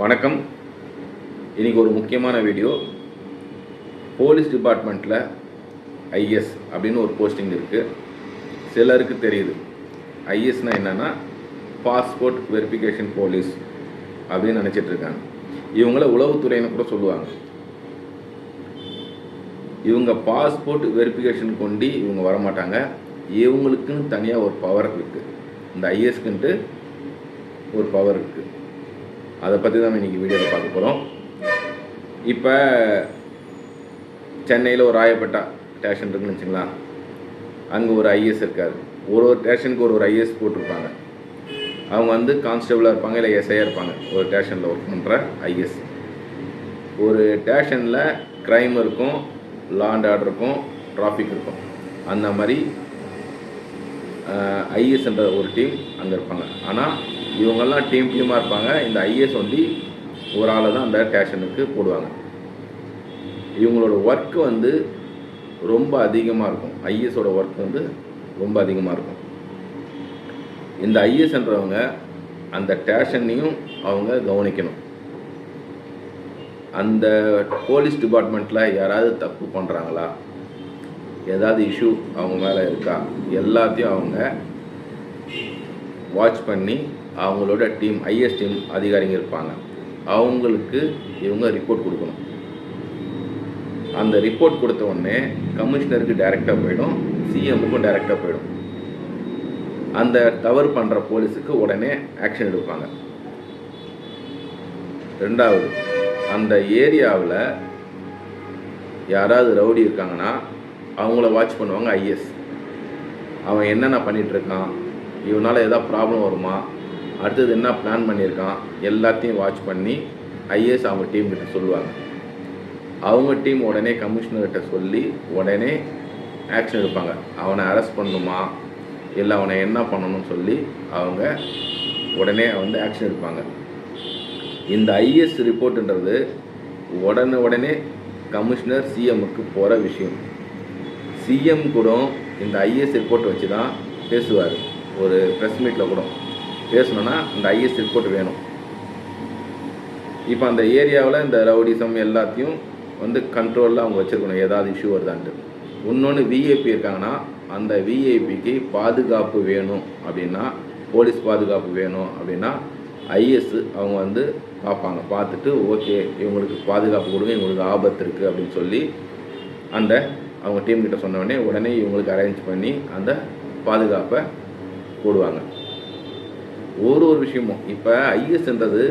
வணக்கம். இன்னைக்கு ஒரு முக்கியமான வீடியோ. போலீஸ் டிபார்ட்மெண்ட்டில் ஐஎஸ் அப்படின்னு ஒரு போஸ்டிங் இருக்குது சிலருக்கு தெரியுது. ஐஎஸ்னால் என்னென்னா பாஸ்போர்ட் வெரிஃபிகேஷன் போலீஸ் அப்படின்னு நினச்சிட்டு இருக்காங்க. இவங்கள உளவுத்துறைன்னு கூட சொல்லுவாங்க. இவங்க பாஸ்போர்ட் வெரிஃபிகேஷன் கொண்டு இவங்க வரமாட்டாங்க. இவங்களுக்குன்னு தனியாக ஒரு பவர் இருக்குது இந்த ஐஎஸ்க்குன்ட்டு ஒரு பவர் இருக்குது அதை பற்றி தான் இன்றைக்கி வீடியோவில் பார்க்க போகிறோம் இப்போ சென்னையில் ஒரு ராயப்பேட்டா ஸ்டேஷன் இருக்குன்னு வச்சுங்களா? அங்கே ஒரு ஐஎஸ் இருக்கார். ஒரு ஒரு ஸ்டேஷனுக்கு ஒரு ஒரு ஐஎஸ் போட்டிருப்பாங்க. அவங்க வந்து கான்ஸ்டபிளாக இருப்பாங்க இல்லை எஸ்ஐயாக இருப்பாங்க. ஒரு ஸ்டேஷனில் ஒர்க் பண்ணுற ஐஎஸ் ஒரு ஸ்டேஷனில் க்ரைம் இருக்கும் லாண்ட் ஆர்டர் இருக்கும் டிராஃபிக் இருக்கும். அந்த மாதிரி ஐஎஸ்ன்ற ஒரு டீம் அங்கே இருப்பாங்க. ஆனால் இவங்கெல்லாம் டீம் டீமாக இருப்பாங்க. இந்த ஐஎஸ் வந்து ஒரு ஆளை தான் அந்த ஸ்டேஷனுக்கு போடுவாங்க. இவங்களோட ஒர்க்கு வந்து ரொம்ப அதிகமாக இருக்கும். ஐஎஸோட ஒர்க் வந்து ரொம்ப அதிகமாக இருக்கும். இந்த ஐஎஸ்ன்றவங்க அந்த ஸ்டேஷனையும் அவங்க கவனிக்கணும். அந்த போலீஸ் டிபார்ட்மெண்ட்டில் யாராவது தப்பு பண்ணுறாங்களா ஏதாவது இஷ்யூ அவங்க மேலே இருக்கா? எல்லாத்தையும் அவங்க வாட்ச் பண்ணி அவங்களோட டீம் ஐஎஸ் டீம் அதிகாரிங்க இருப்பாங்க. அவங்களுக்கு இவங்க ரிப்போர்ட் கொடுக்கணும். அந்த ரிப்போர்ட் கொடுத்த உடனே கமிஷனருக்கு டைரெக்டாக போயிடும் சிஎம்முக்கும் டைரெக்டாக போயிடும். அந்த தவறு பண்ணுற போலீஸுக்கு உடனே ஆக்ஷன் எடுப்பாங்க. ரெண்டாவது அந்த ஏரியாவில் யாராவது ரவுடி இருக்காங்கன்னா அவங்கள வாட்ச் பண்ணுவாங்க ஐஎஸ் அவன் என்னென்ன பண்ணிகிட்ருக்கான் இவனால் எதாவது ப்ராப்ளம் வருமா? அடுத்தது என்ன பிளான் பண்ணியிருக்கான்? எல்லாத்தையும் வாட்ச் பண்ணி ஐஏஎஸ் அவங்க டீம் கிட்ட சொல்லுவாங்க. அவங்க டீம் உடனே கமிஷனர்கிட்ட சொல்லி உடனே ஆக்ஷன் எடுப்பாங்க. அவனை அரெஸ்ட் பண்ணணுமா இல்லை அவனை என்ன பண்ணணும்னு சொல்லி அவங்க உடனே வந்து ஆக்ஷன் எடுப்பாங்க. இந்த ஐஎஸ் ரிப்போர்ட்டுன்றது உடனே உடனே கமிஷனர் சிஎம்முக்கு போகிற விஷயம். சிஎம் கூட இந்த ஐஎஸ் ரிப்போர்ட் வச்சு தான் பேசுவார். ஒரு ப்ரெஸ் மீட்டில் கூட. பேசணுன்னா அந்த ஐஎஸ் ரிப்போர்ட் வேணும். இப்போ அந்த ஏரியாவில் இந்த ரவுடிசம் எல்லாத்தையும் வந்து கண்ட்ரோலில் அவங்க வச்சுருக்கணும். ஏதாவது இஷ்யூ வருதான்ட்டு. இன்னொன்று விஐபி இருக்காங்கன்னா அந்த விஐபிக்கு பாதுகாப்பு வேணும் அப்படின்னா போலீஸ் பாதுகாப்பு வேணும் அப்படின்னா ஐஎஸ் அவங்க வந்து பார்ப்பாங்க. பார்த்துட்டு ஓகே இவங்களுக்கு பாதுகாப்பு கொடுங்க இவங்களுக்கு ஆபத்து இருக்குது அப்படின்னு சொல்லி அந்த அவங்க டீம் கிட்ட சொன்ன உடனே உடனே இவங்களுக்கு அரேஞ்ச் பண்ணி அந்த பாதுகாப்பை போடுவாங்க. ஒரு ஒரு விஷயமும். இப்போ ஐஎஸ்ன்றது